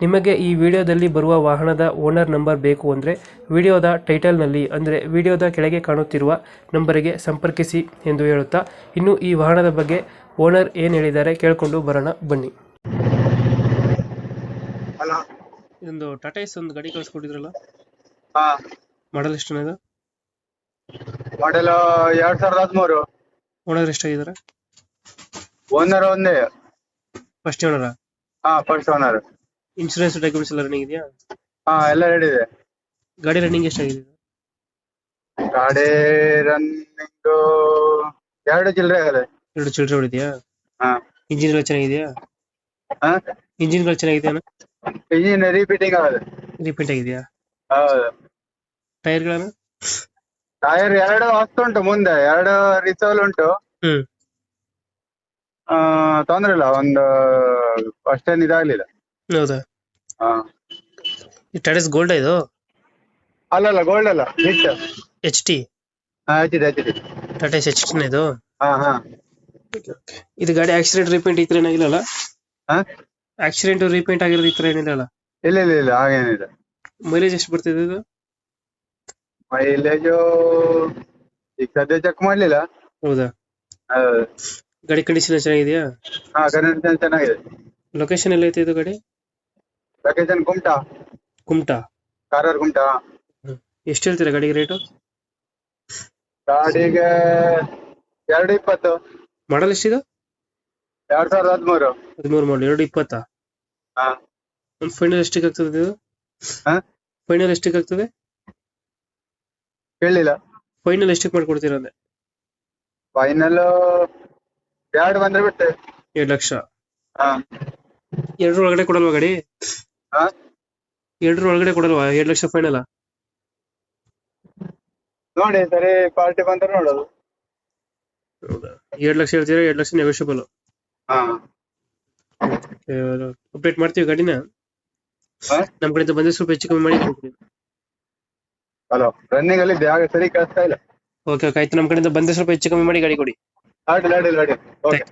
ನಿಮಗೆ ಈ ವಿಡಿಯೋದಲ್ಲಿ ಬರುವ ವಾಹನದ ಓನರ್ ನಂಬರ್ ಬೇಕು ಅಂದರೆ ವಿಡಿಯೋದ ಟೈಟಲ್ನಲ್ಲಿ ಅಂದರೆ ವಿಡಿಯೋದ ಕೆಳಗೆ ಕಾಣುತ್ತಿರುವ ನಂಬರಿಗೆ ಸಂಪರ್ಕಿಸಿ ಎಂದು ಹೇಳುತ್ತಾ ಇನ್ನು ಈ ವಾಹನದ ಬಗ್ಗೆ ಓನರ್ ಏನು ಹೇಳಿದ್ದಾರೆ ಕೇಳಿಕೊಂಡು ಬರೋಣ ಬನ್ನಿ. ಹಲೋ. ಇದೊಂದು ಟಾಟಾ ಎಸ್ ಒಂದು ಗಾಡಿ ಕಳಿಸ್ಕೊಟ್ಟಿದ್ರಲ್ಲ? ಹಾ. ಮಾಡಲ್ ಎಷ್ಟು ಇದು? ಮಾಡೆಲ್ ಎರಡ್ ಸಾವಿರದ ಹದಿಮೂರು. ಓನರ್ ಎಷ್ಟಾಗಿದ್ದಾರೆ ಓನರ್ ಒಂದೇ. ಫಸ್ಟ್ ಓನರ್ ಹಾ ಫಸ್ಟ್ ಓನರ್ ಇನ್ಶೂರೆನ್ಸ್ ಡಾಕ್ಯುಮೆಂಟ್ಸ್ ಎಲ್ಲ ರನ್ನಿಂಗ್ ಇದೆಯಾ? ಹಾ ಎಲ್ಲ ರೆಡಿ ಇದೆ. ಗಾಡಿ ರನ್ನಿಂಗ್ ಎಷ್ಟಾಗಿದೆ? ಗಾಡಿ ರನ್ನಿಂಗ್ ಎರಡು ಚಿಲ್ಲರೆ ಆಗಿದೆ. ಎರಡು ಚಿಲ್ಲರೆ ಹೊಡಿದ್ಯಾ ಹಾ. ಎಲ್ಲ ಚೆನ್ನಾಗಿದೆಯಾ? ಹಾ? ಇಂಜಿನ್ಗಳು ಚೆನ್ನಾಗಿದೆಯಾ ಇಂಜಿನ್ ರಿಪೀಟಿಂಗ್ ಆಗದೆ. ರಿಪೀಟ್ ಆಗಿದೆಯಾ? ಹೌದು. ಟೈರ್ಗಳು ಟೈರ್ ಎರಡು ಉಂಟು ಮುಂದೆ ಎರಡು ರಿಸೋಲ್ ಉಂಟು. ಹ್ಮ್. ಆ ತೊಂದ್ರೆ ಇಲ್ಲ ಒಂದು ಅಷ್ಟೇನು ಇದಾಗ್ಲಿಲ್ಲ. ಹೌದಾ ಹಾ. ಟಾಟಾ ಗೋಲ್ಡ್ ಇದು? ಅಲ್ಲ ಗೋಲ್ಡ್ ಅಲ್ಲ ನಿಟ್ ಎಚ್ ಟಿ ಹಾ ಆಯ್ತಿದೆ ಹಚ್ಚಿದೆ ಟಾಟಾ ಎಚ್ ಟಿ ಇದು. ಹಾ ಹಾ. ಇದು ಗಾಡಿ ಆಕ್ಸಿಡೆಂಟ್ ರಿಪೇಂಟ್ ಈ ತರ ಏನಾಗಿಲ್ಲಲ್ಲ ಹಾ? ಆಕ್ಸಿಡೆಂಟ್ ರಿಪೇಂಟ್ ಆಗಿರೋದು ಈ ತರ ಏನಿಲ್ಲ ಇಲ್ಲ ಇಲ್ಲ ಇಲ್ಲ ಹಾಗೇನಿಲ್ಲ. ಮೈಲೇಜ್ ಎಷ್ಟು ಬರ್ತಿದೆ ಇದು? ಮೈಲೇಜು ಈಗ ಸದ್ಯ ಚೆಕ್ ಮಾಡ್ಲಿಲ್ಲ. ಹೌದಾ? ಹೌದು. ಗಾಡಿ ಕಂಡೀಷನ್ ಚೆನ್ನಾಗಿದೆಯಾ? ಹಾ ಕನೆಕ್ಷನ್ ಚೆನ್ನಾಗಿದೆ. ಲೊಕೇಶನ್ ಎಲ್ಲ ಐತೆ ಇದು ಗಾಡಿ? ಲೊಕೇಶನ್ ಕುಮಟಾ? ಕುಮಟಾ. ಕಾರವಾರ ಕುಮಟಾ. ಎಷ್ಟು ಹೇಳ್ತೀರಾ ಗಾಡಿಗೆ ರೇಟು ಗಾಡಿಗೆ ಎರಡು ಇಪ್ಪತ್ತು. ಮಾಡಲ್ ಎಷ್ಟಿದೆ? ಎರಡ್ ಸಾವಿರದ ಹದಿಮೂರು. ಹದಿಮೂರು ಮಾಡಲ್ ಎರಡು ಇಪ್ಪತ್ತಾ? ಹಾ. ಒಂದು ಫೈನಲ್ ಎಷ್ಟಿಗೆ ಆಗ್ತದೆ ಇದು? ಹಾ? ಫೈನಲ್ ಎಷ್ಟಿಗೆ ಆಗ್ತದೆ? ಕೇಳಲಿಲ್ಲ ಫೈನಲ್ ಎಷ್ಟಕ್ಕೆ ಮಾಡ್ಕೊಡ್ತೀರಾ ಅಂದೆ? ಫೈನಲ್ ಎರಡು ಬಂದ್ರೆ ಬಿಟ್ಟೆ ಎರಡು ಲಕ್ಷ? ಹಾ. ಎರಡರ ಒಳಗಡೆ ಕೊಡಲ್ವಾ ಗಾಡಿ? ಹಾ ಎರಡರ ಒಳಗಡೆ ಕೊಡಲ್ವಾ? ಎರಡು ಲಕ್ಷ ಫೈನಲ್ ನೋಡಿ ಸರಿ ಪಾರ್ಟಿ ಬಂದ್ರೆ ನೋಡೋದು. ಹೌದಾ? ಎರಡು ಲಕ್ಷ ಹೇಳ್ತೀರಾ ಎರಡು ಲಕ್ಷ ನೆಗೋಷಿಯಬಲ್ ಹಾ. ಅಪ್ಡೇಟ್ ಮಾಡ್ತೀವಿ ಗಾಡಿನ? ಹಾ? ನಮ್ಮ ಕಡೆಯಿಂದ ಬಂದ್ರೆ ಸ್ವಲ್ಪ ಹೆಚ್ಚು ಕಮ್ಮಿ ಮಾಡಿ ಕೊಡ್ತೀವಿ. ಹಲೋ ರನ್ನಿಂಗ್ ಅಲ್ಲಿ ಆಗ ಸರಿ ಕಳಿಸ್ತಾ ಇಲ್ಲ. ಓಕೆ ಓಕೆ ಆಯ್ತು. ನಮ್ಮ ಕಡೆಯಿಂದ ಬಂದ್ರೆ ಸ್ವಲ್ಪ ಹೆಚ್ಚು ಕಮ್ಮಿ ಮಾಡಿ ಗಾಡಿ ಕೊಡಿ. ಅಡ್ಡಿಲ್ಲ ಅಡ್ಡಿಲ್ಲ ಅಡ್ಡಿಲ್ಲ ಓಕೆ.